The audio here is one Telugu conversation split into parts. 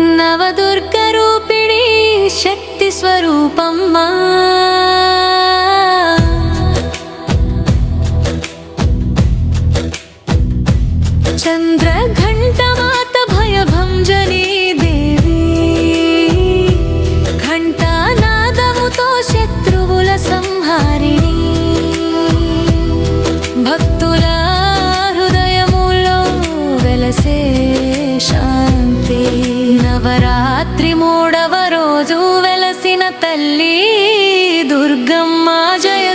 నవదుర్గరూపిణి శక్తి స్వరూపమ్మా. చంద్రఘ రాత్రి మూడవ రోజు వెలసిన తల్లి దుర్గమ్మ జయ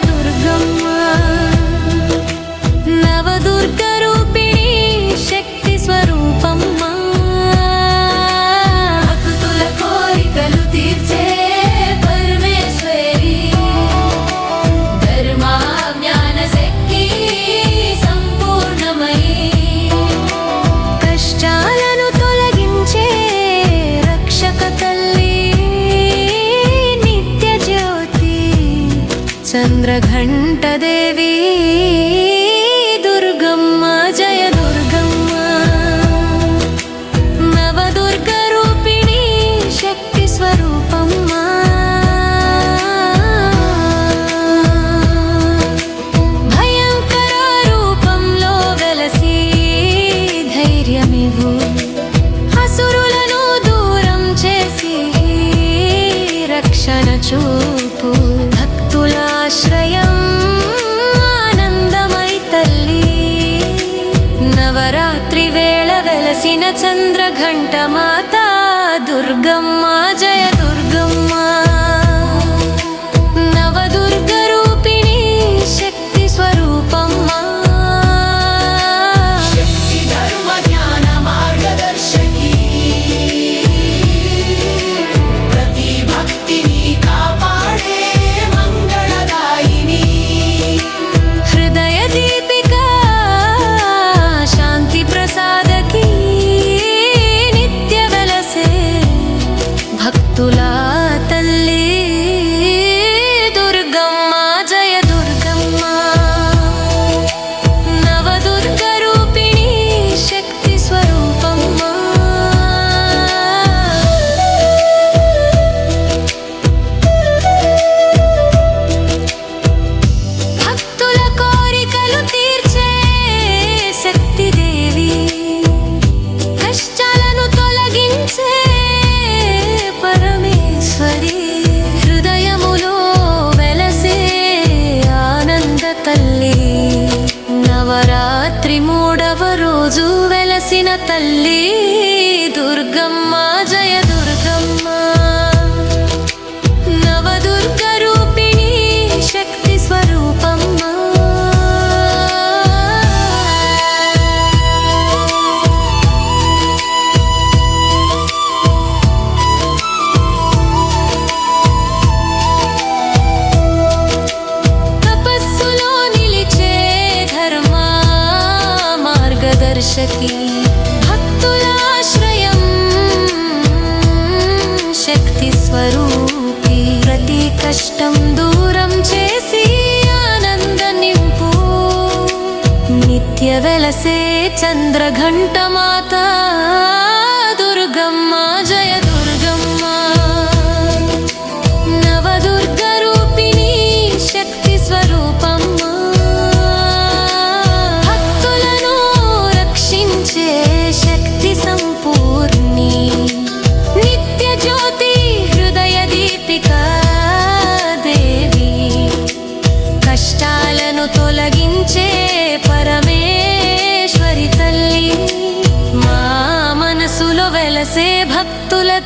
చంద్ర దుర్గమ్మ జయ దుర్గమ్మ నవదుర్గ రూపిణి శక్తి స్వరూపమ్మ రూపంలో వెలసి ధైర్యమివు అసురులను దూరం చేసి రక్షణ భక్తుల వెలసిన చంద్రఘంట మాత దుర్గమ్మ జయ దుర్గమ్మ. రోజు వెలసిన తల్లి దుర్గమ్మ. వారికి భక్తులాశ్రయం శక్తి స్వరూపి. ప్రతి కష్టం దూరం చేసి ఆనంద నింపు. నిత్య వెలసే చంద్రఘంట మాతా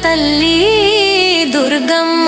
ತಲ್ಲಿ ದುರ್ಗಮ್ಮ